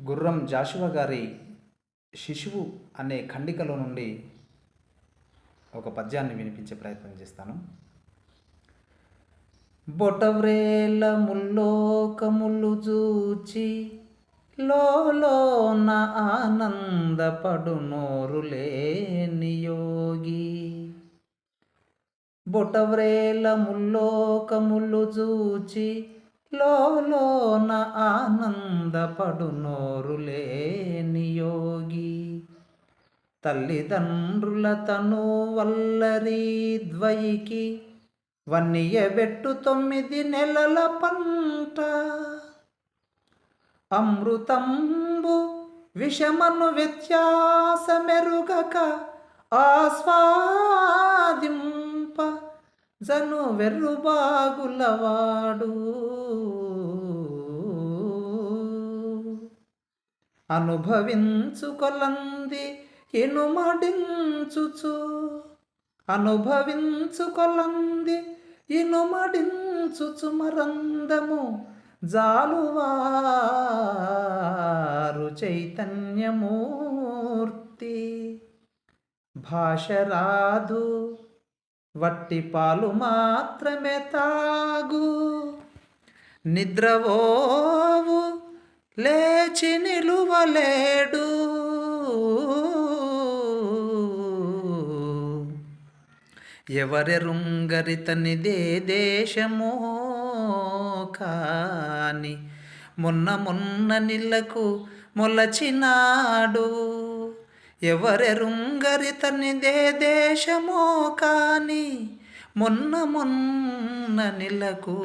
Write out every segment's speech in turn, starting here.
గుర్రం జాషువా గారి శిశువు అనే ఖండికలో నుండి ఒక పద్యాన్ని వినిపించే ప్రయత్నం చేస్తాను. బొటవ్రేల ముల్లోకములు చూచి లోన ఆనందపడు నోరులేని యోగి. బొటవ్రేల ముల్లోకములు చూచి లోన ఆనందపడు నోరులేని యోగి. తల్లిదండ్రుల తను వల్లరి ద్వయికి వన్నియబెట్టు తొమ్మిది నెలల పంట. అమృతంబు విషమను వ్యత్యాసమెరుగక ఆస్వాదింప. జను వెర్రుబాగులవాడు. అనుభవించుకొలంది ఇనుమడించుచు. అనుభవించుకొలంది ఇనుమడించుచు మరందము జాలువారు చైతన్యమూర్తి. భాష రాదు వట్టి పాలు మాత్రమే తాగు. నిద్రవోవు లేచి నిలువలేడు. ఎవరెరుంగరితనిదే దేశమో కాని మొన్న మొన్న నిల్లకు మొలచినాడు. ఎవరెరుంగరితనిదే దేశమో కాని మొన్న మొన్న నిలకు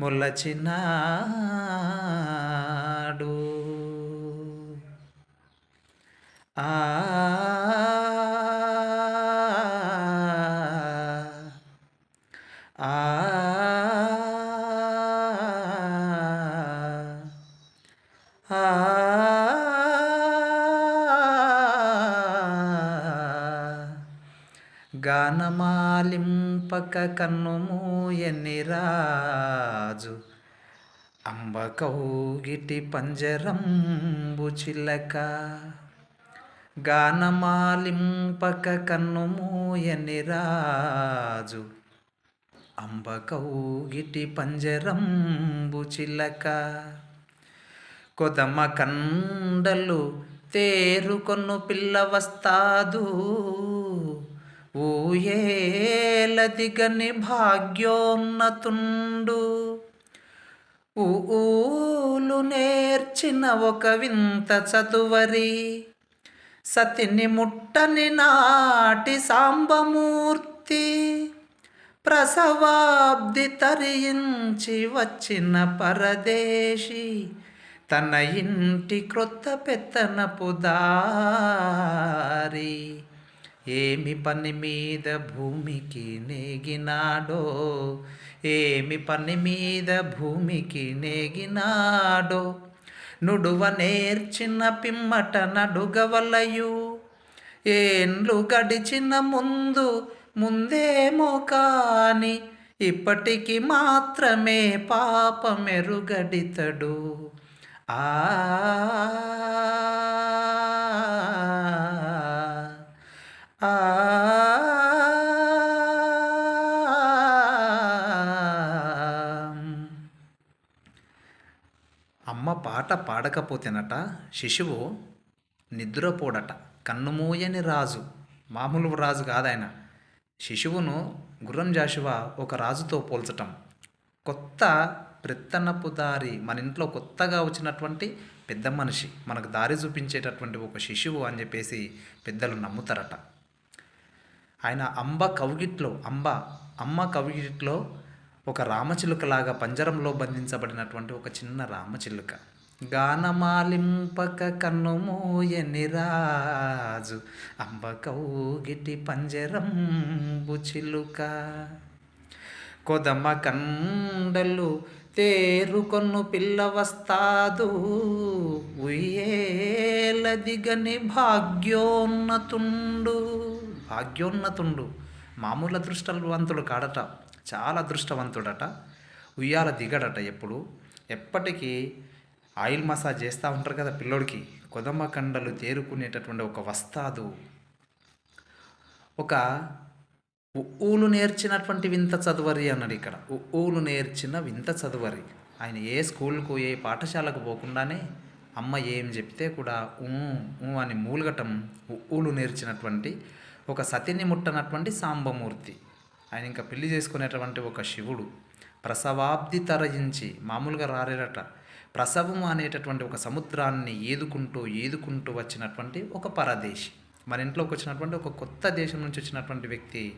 మొలచినాడు. ఆ ఆ గానమాలింపక కన్నుమూయని రాజు అంబ కౌగిటి పంజరంబు చిలక. గానమాలింపక కన్నుమూయని రాజు అంబకౌగిటి పంజరంబు చిలక. కొదమ కండలు తేరుకొను పిల్ల వస్తాదు ఊయేలదిగని భాగ్యోన్నతుండు. ఊలు నేర్చిన ఒక వింత చదువరి సతిని ముట్టని నాటి సాంబమూర్తి. ప్రసవాబ్ది తరించి వచ్చిన పరదేశి. తన ఇంటి క్రొత్త పెత్తనపు దారి. ఏమి పని మీద భూమికి నేగినాడో? ఏమి పని మీద భూమికి నేగినాడో? నుడువ నేర్చిన పిమ్మట నడుగవలయు. ఏండ్లు గడిచిన ముందు ముందేమో కాని ఇప్పటికి మాత్రమే పాపమెరుగడితడు. ఆ అమ్మ పాట పాడకపోతేనట శిశువు నిద్రపోడట. కన్నుమూయని రాజు మామూలు రాజు కాదాయన. శిశువును గుర్రం జాషువా ఒక రాజుతో పోల్చటం. కొత్త ప్రత్తనపు దారి మన ఇంట్లో కొత్తగా వచ్చినటువంటి పెద్ద మనిషి మనకు దారి చూపించేటటువంటి ఒక శిశువు అని చెప్పేసి పెద్దలు నమ్ముతారట. ఆయన అంబ కౌగిట్లో అంబ అమ్మ కవిగిట్లో ఒక రామచిలుకలాగా పంజరంలో బంధించబడినటువంటి ఒక చిన్న రామచిలుక. గానమాలింపక కన్నుమోయని రాజు అంబ కౌగిటి పంజరంబు చిలుక. కొదమ కండలు తేరుకొను పిల్ల వస్తాదు ఉయ్యేల దిగని భాగ్యోన్నతుండు. భాగ్యోన్నతుండు. మామూలు అదృష్టవంతుడు కాడట చాలా అదృష్టవంతుడట ఉయ్యాల దిగడట ఎప్పుడు. ఎప్పటికీ ఆయిల్ మసాజ్ చేస్తూ ఉంటారు కదా పిల్లోడికి కొదమకండలు తేరుకునేటటువంటి ఒక వస్తాదు. ఒక ఉవ్వులు నేర్చినటువంటి వింత చదువరి అన్నాడు ఇక్కడ. ఉవ్వులు నేర్చిన వింత చదువరి. ఆయన ఏ స్కూల్కు ఏ పాఠశాలకు పోకుండానే అమ్మ ఏం చెప్తే కూడా ఊ ఊ అని మూలగటం ఉవ్వులు నేర్చినటువంటి ఒక సతిని ముట్టనటువంటి సాంబమూర్తి. ఆయన ఇంకా పెళ్ళి చేసుకునేటువంటి ఒక శివుడు. ప్రసవాబ్ది తరయించి మామూలుగా రారేరట ప్రసవం అనేటటువంటి ఒక సముద్రాన్ని ఏదుకుంటూ ఏదుకుంటూ వచ్చినటువంటి ఒక పరదేశి. మన ఇంట్లోకి వచ్చినటువంటి ఒక కొత్త దేశం నుంచి వచ్చినటువంటి వ్యక్తి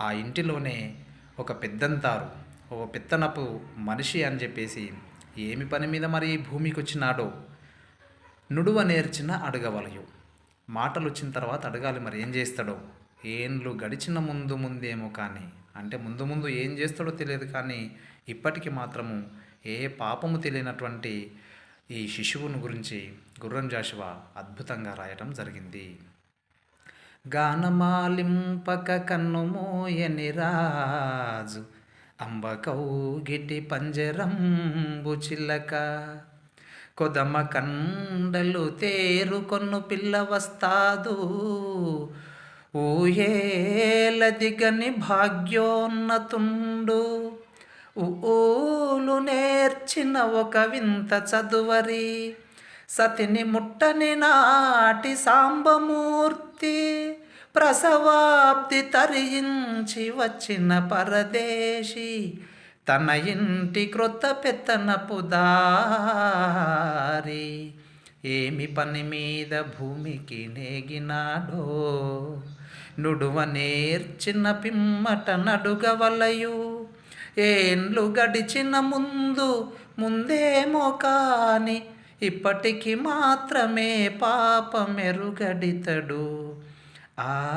ఆ ఇంటిలోనే ఒక పెద్దంతారు. ఒక పెత్తనపు మనిషి అని చెప్పేసి ఏమి పని మీద మరి భూమికి వచ్చినాడో? నుడువ నేర్చిన అడగవలయు. మాటలు వచ్చిన తర్వాత అడగాలి మరి ఏం చేస్తాడో. ఏండ్లు గడిచిన ముందు ముందేమో కానీ అంటే ముందు ముందు ఏం చేస్తాడో తెలియదు కానీ ఇప్పటికి మాత్రము ఏ పాపము తెలియనటువంటి ఈ శిశువును గురించి గుర్రం జాషువా అద్భుతంగా రాయటం జరిగింది. గానమాలింపక కన్నుమోయని రాజు అంబకౌ అంబకౌగిటి పంజరంబు చిల్లక కొదమ కండలు తేరుకొన్ను పిల్ల వస్తాదు. ఊయేల దిగని భాగ్యోన్నతుండు. ఊలు నేర్చిన ఒక వింత చదువరి. సతిని ముట్టని నాటి సాంబమూర్తి. ప్రసవాబ్ది తరించి వచ్చిన పరదేశీ. తన ఇంటి క్రొత్త పెత్తనపు దారి. ఏమి పని మీద భూమికి నేగినాడో? నుడువ నేర్చిన పిమ్మట నడుగవలయు. ఏండ్లు గడిచిన ముందు ముందేమో కాని ఇప్పటికి మాత్రమే పాపమెరుగడితడు. ఆ